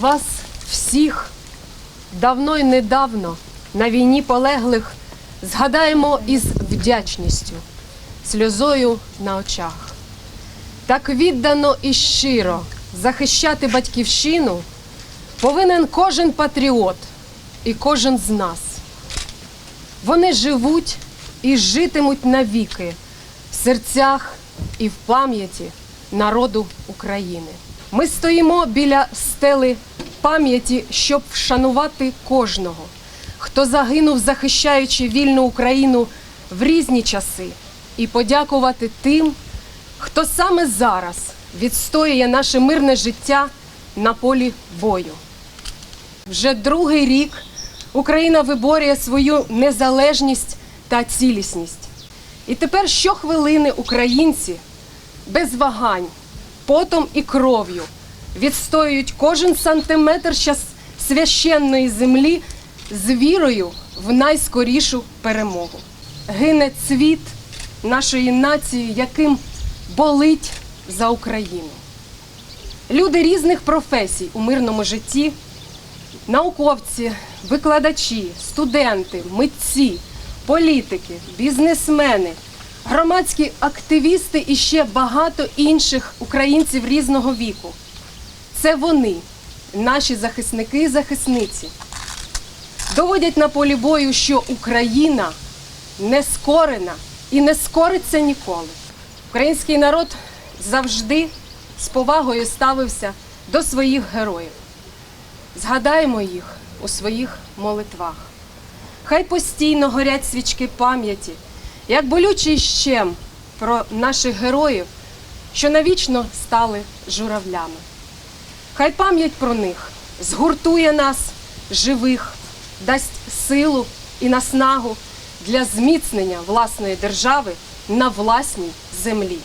Вас всіх давно й недавно на війні полеглих згадаємо із вдячністю, сльозою на очах. Так віддано і щиро захищати батьківщину повинен кожен патріот і кожен з нас. Вони живуть і житимуть навіки в серцях і в пам'яті народу України. Ми стоїмо біля стели пам'яті, щоб вшанувати кожного, хто загинув, захищаючи вільну Україну в різні часи, і подякувати тим, хто саме зараз відстоює наше мирне життя на полі бою. Вже другий рік Україна виборює свою незалежність та цілісність. І тепер щохвилини українці без вагань, потом і кров'ю відстоюють кожен сантиметр священної землі з вірою в найскорішу перемогу. Гине цвіт нашої нації, яким болить за Україну. Люди різних професій у мирному житті науковці, викладачі, студенти, митці, політики, бізнесмени, громадські активісти і ще багато інших українців різного віку. Це вони, наші захисники і захисниці, доводять на полі бою, що Україна не скорена і не скориться ніколи. Український народ завжди з повагою ставився до своїх героїв. Згадаємо їх у своїх молитвах. Хай постійно горять свічки пам'яті, як болючий щем про наших героїв, що навічно стали журавлями. Хай пам'ять про них згуртує нас, живих, дасть силу і наснагу для зміцнення власної держави на власній землі.